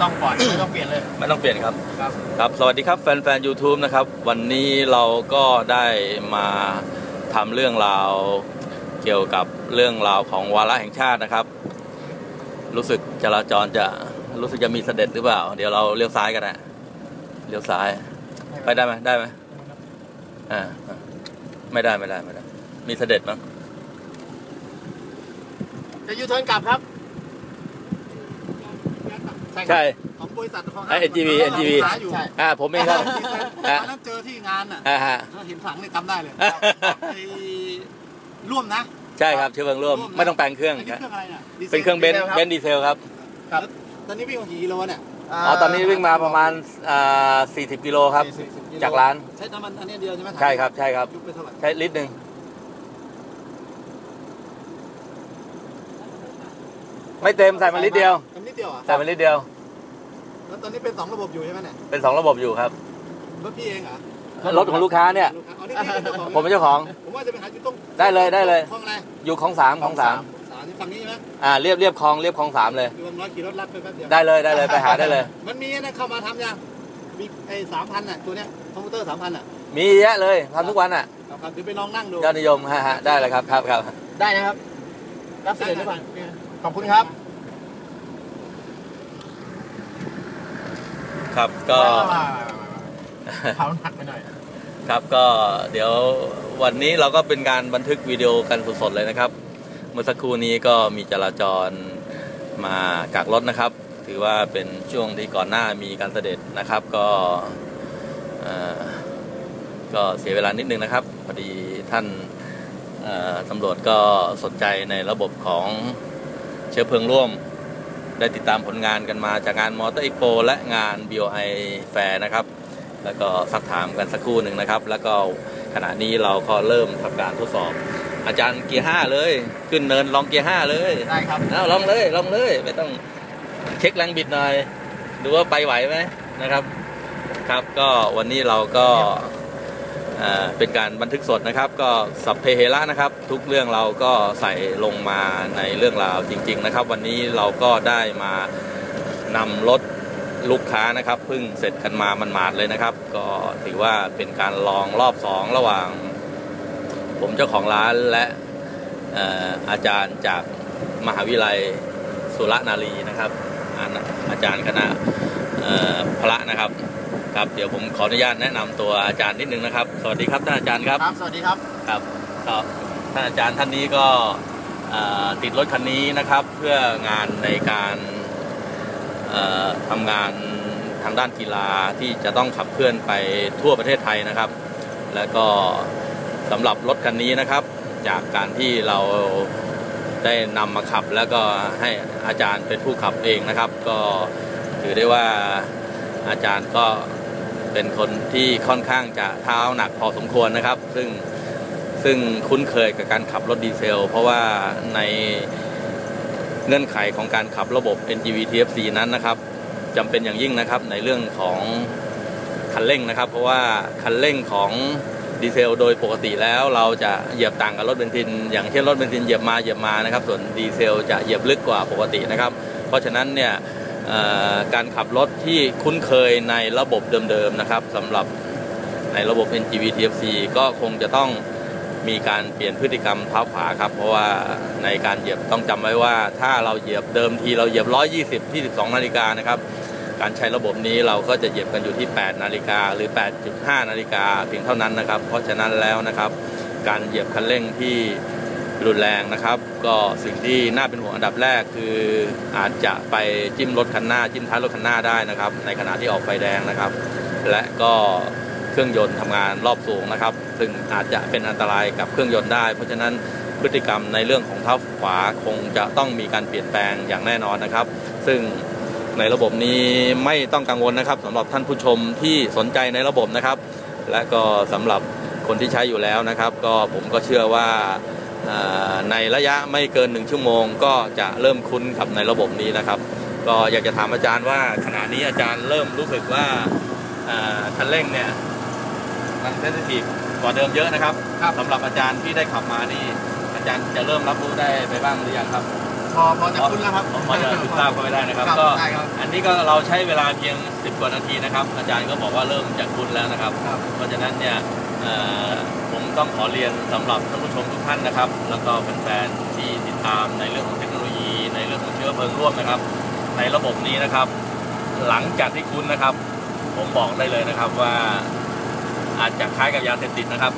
ต้องปล่อยไม่ต้องเปลี่ยนเลย ไม่ต้องเปลี่ยนครับ ครับ ครับ สวัสดีครับแฟนๆ YouTube นะครับ วันนี้เราก็ได้มาทำเรื่องราวเกี่ยวกับเรื่องราวของวาระแห่งชาตินะครับ รู้สึกจราจรจะรู้สึกจะมีเสด็จหรือเปล่า เดี๋ยวเราเลี้ยวซ้ายกันนะเลี้ยวซ้าย ไปได้ไหมได้ไหมอ่าอ่าไม่ได้ไม่ได้ไม่ได้ มีเสด็จมั้งจะยูเทิร์นกลับครับ ใช่ ของบริษัทของไอ้ NGV NGV ใช่อ่าผมเองครับตอะอนนั้นเจอที่งานอะอ่าฮะเห็นฝังเลยจำได้เลยไอ้ร่วมนะ ใช่ครับเชื้อเพลิงร่วมไม่ต้องแปลงเครื่องอันนี้เครื่องอะไรเนี่ยดีซลเป็นเครื่องเบนซ์เบนซ์ดีเซลครับครับตอนนี้วิ่งมากี่กิโลเนี่ยอ๋อตอนนี้วิ่งมาประมาณอ่า40กิโลครับ40กิโลจากร้าน ใช้น้ำมันอันนี้เดียวใช่ไหมใช่ครับใช่ครับยุบไปเท่าไหร่ใช้ลิตรหนึ่งไม่เต็มใส่มาลิตรเดียวทำนิด เดียวอะใส่มาลิตรเดียว แล้วตอนนี้เป็นสองระบบอยู่ใช่ไหมเนี่ยเป็นสองระบบอยู่ครับ รถพี่เองเหรอรถของลูกค้าเนี่ย ลูกค้าอ๋อนี่พี่เป็นเจ้าของผมเป็นเจ้าของ ผมว่าจะไปหาจุดตรงได้เลยได้เลย คลองอะไรอยู่คลองสามคลองสามสามนี่ฝั่งนี้ใช่ไหมอ่าเรียบเรียบคลองเรียบคลองสามเลยอยู่วงน้อยขี่รถลัดไปแป๊บเดียว ได้เลยได้เลยไปหาได้เลย มันมีนะเข้ามาทำยังมีไอ้สามพันอะตัวเนี้ยคอมพิวเตอร์สามพันอะมีเยอะเลยทำทุกวันอะครับครับเดี๋ยวไปลองนั่งดูยอดนิยมฮะฮะได้เลยครับครับครับได้นะครับ รับเสด็จหรือเปล่าขอบคุณครับ ครับก็เผาหนักไปหน่อยครับก็เดี๋ยววันนี้เราก็เป็นการบันทึกวิดีโอกันสดๆเลยนะครับ เมื่อสักครู่นี้ก็มีจราจรมากักรถนะครับ ถือว่าเป็นช่วงที่ก่อนหน้ามีการเสด็จนะครับ ก็เอ่อก็เสียเวลานิดนึงนะครับพอดีท่านเอ่อตำรวจก็สนใจในระบบของเชื้อเพลิงร่วม ได้ติดตามผลงานกันมาจากงานมอเตอร์ e อ p โและงาน BOI Fair นะครับ แล้วก็สักถามกันสักครู่หนึ่งนะครับ แล้วก็ขณะนี้เราก็เริ่มทำการทดสอบ อาจารย์เกียร์ห้าเลย ขึ้นเนินลองเกียร์ห้าเลยได้ครับเอาลองเลยลองเลยไม่ต้องเช็คแรงบิดหน่อย ดูว่าไปไหวไหมนะครับ ครับก็วันนี้เราก็ เป็นการบันทึกสดนะครับ ก็สัพเพเหระนะครับ ทุกเรื่องเราก็ใส่ลงมาในเรื่องราวจริง ๆ นะครับ วันนี้เราก็ได้มานำรถลูกค้านะครับเพิ่งเสร็จกันมามันมาดเลยนะครับ ก็ถือว่าเป็นการลองรอบสองระหว่าง ผมเจ้าของร้านและออาจารย์จากมหาวิทยาลัยสุรนารีนะครับ อาจารย์คณะพระนะครับ ครับเดี๋ยวผมขออนุญาตแนะนำตัวอาจารย์นิดนึงนะครับ สวัสดีครับท่านอาจารย์ครับครับ สวัสดีครับครับก็ท่านอาจารย์ท่านนี้ก็เอ่อติดรถคันนี้นะครับ เพื่องานในการเอ่อทำงานทางด้านกีฬาที่จะต้องขับเคลื่อนไปทั่วประเทศไทยนะครับ แล้วก็สำหรับรถคันนี้นะครับ จากการที่เราได้นำมาขับ แล้วก็ให้อาจารย์เป็นผู้ขับเองนะครับ ก็ถือได้ว่าอาจารย์ก็ เป็นคนที่ค่อนข้างจะเท้าหนักพอสมควรนะครับ ซึ่งซึ่งคุ้นเคยกับการขับรถดีเซล เพราะว่าในเงื่อนไขของการขับระบบ NGV TFC นั้นนะครับจำเป็นอย่างยิ่งนะครับในเรื่องของคันเร่งนะครับ เพราะว่าคันเร่งของดีเซลโดยปกติแล้วเราจะเหยียบต่างกับรถเบนซิน อย่างเช่นรถเบนซินเหยียบมาเหยียบมานะครับ ส่วนดีเซลจะเหยียบลึกกว่าปกตินะครับ เพราะฉะนั้นเนี่ย การขับรถที่คุ้นเคยในระบบเดิมๆนะครับสำหรับในระบบ NGV TFC ก็คงจะต้องมีการเปลี่ยนพฤติกรรมเท้าขวาครับ เพราะว่าในการเหยียบต้องจำไว้ว่า ถ้าเราเหยียบเดิมทีเราเหยียบ 120 ที่ 12 นาฬิกานะครับ การใช้ระบบนี้เราก็จะเหยียบกันอยู่ที่ 8 นาฬิกาหรือ 8.5 นาฬิกาเพียงเท่านั้นนะครับ เพราะฉะนั้นแล้วนะครับ การเหยียบคันเร่งที่ รุนแรงนะครับ ก็สิ่งที่น่าเป็นห่วงอันดับแรกคืออาจจะไปจิ้มรถคันหน้า จิ้มท้ายรถคันหน้าได้นะครับ ในขณะที่ออกไฟแดงนะครับ และก็เครื่องยนต์ทำงานรอบสูงนะครับ ซึ่งอาจจะเป็นอันตรายกับเครื่องยนต์ได้ เพราะฉะนั้นพฤติกรรมในเรื่องของเท้าขวาคงจะต้องมีการเปลี่ยนแปลงอย่างแน่นอนนะครับ ซึ่งในระบบนี้ไม่ต้องกังวลนะครับสำหรับท่านผู้ชมที่สนใจในระบบนะครับ และก็สำหรับคนที่ใช้อยู่แล้วนะครับ ก็ผมก็เชื่อว่า ในระยะไม่เกินหนึ่งชั่วโมง ก็จะเริ่มคุ้นกับในระบบนี้นะครับ ก็อยากจะถามอาจารย์ว่าขณะนี้อาจารย์เริ่มรู้สึกว่าเอ่อคันเร่งเนี่ยมันเซนซิทีฟกว่าเดิมเยอะนะครับครับสำหรับอาจารย์ที่ได้ขับมานี่ อาจารย์จะเริ่มรับรู้ได้ไปบ้างหรือยังครับกพอพอจะคุ้นแล้วครับพอจะถึงทราบก็ไม่ได้นะครับครับก็ได้ครับอันนี้ก็เราใช้เวลาเพียง 10 กว่านาทีนะครับ อาจารย์ก็บอกว่าเริ่มจะคุ้นแล้วนะครับครับ เพราะฉะนั้นเนี่ยเอ่อ ผมต้องขอเรียนสำหรับท่านผู้ชมทุกท่านนะครับ แล้วก็แฟนๆที่ติดตามในเรื่องของเทคโนโลยี ในเรื่องของเชื้อเพลิงร่วมนะครับ ในระบบนี้นะครับ หลังจากที่คุ้นะครับ ผมบอกได้เลยนะครับว่าอาจจะคล้ายกับยาเสพติดนะครับ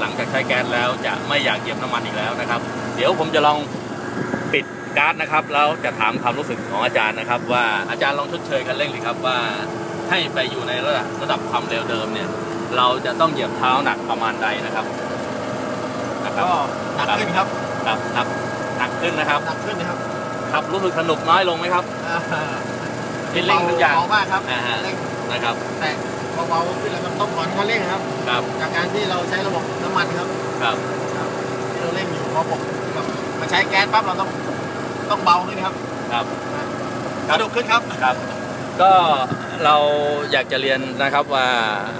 หลังจากใช้แก๊สแล้วจะไม่อยากเหยียบน้ำมันอีกแล้วนะครับ เดี๋ยวผมจะลองปิดก๊าซนะครับแล้วจะถามความรู้สึกของอาจารย์นะครับ ว่าอาจารย์ลองชดเชยคันเร่งเลยครับว่าให้ไปอยู่ในระดับระดับความเร็วเดิมเนี่ย เราจะต้องเหยียบเท้าหนักประมาณใดนะครับนะครับก็หนักขึ้นครับครับหนักหนักขึ้นนะครับหนักขึ้นนะครับครับรู้สึกสนุกน้อยลงไหมครับที่เร่งทุกอย่างเบามากครับอ่าฮะเร่งนะครับ แต่เบาๆขึ้นแล้วครับต้องผ่อนคันเร่งครับครับจากการที่เราใช้ระบบน้ำมันครับครับที่เราเร่งอยู่พอผมแบบมาใช้แก๊สปั๊บเราต้องต้องเบาขึ้นครับครับกระดกขึ้นครับครับ ก็ เราอยากจะเรียนนะครับว่า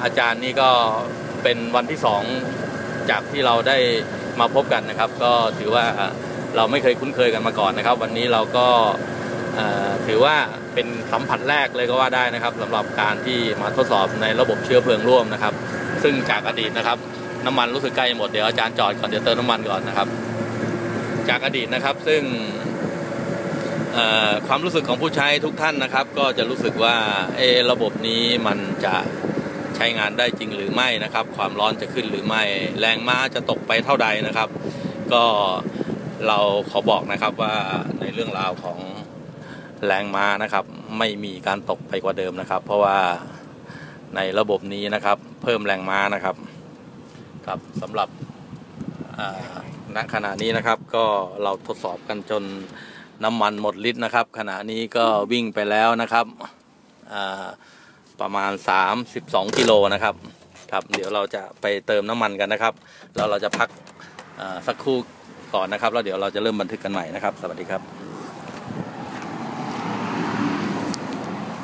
อาจารย์นี่ก็เป็นวันที่สองจากที่เราได้มาพบกันนะครับ ก็ถือว่าเราไม่เคยคุ้นเคยกันมาก่อนนะครับ วันนี้เราก็ถือว่าเป็นสัมผัสแรกเลยก็ว่าได้นะครับสำหรับการที่มาทดสอบในระบบเชื้อเพลิงร่วมนะครับ ซึ่งจากอดีตนะครับ น้ำมันรู้สึกใกล้หมดเดี๋ยวอาจารย์จอดก่อนเดี๋ยวเติมน้ำมันก่อนนะครับ จากอดีตนะครับซึ่ง ความรู้สึกของผู้ใช้ทุกท่านนะครับ ก็จะรู้สึกว่าเอระบบนี้มันจะใช้งานได้จริงหรือไม่นะครับ ความร้อนจะขึ้นหรือไม่ แรงม้าจะตกไปเท่าใดนะครับ ก็เราขอบอกนะครับว่าในเรื่องราวของแรงม้านะครับ ไม่มีการตกไปกว่าเดิมนะครับ เพราะว่าในระบบนี้นะครับ เพิ่มแรงม้านะครับครับสำหรับณขณะนี้นะครับ ก็เราทดสอบกันจน น้ำมันหมดลิตรนะครับ ขณะนี้ก็วิ่งไปแล้วนะครับประมาณ 32กิโลนะครับครับ เดี๋ยวเราจะไปเติมน้ำมันกันนะครับ แล้วเราจะพักสักครู่ก่อนนะครับ แล้วเดี๋ยวเราจะเริ่มบันทึกกันใหม่นะครับ สวัสดีครับ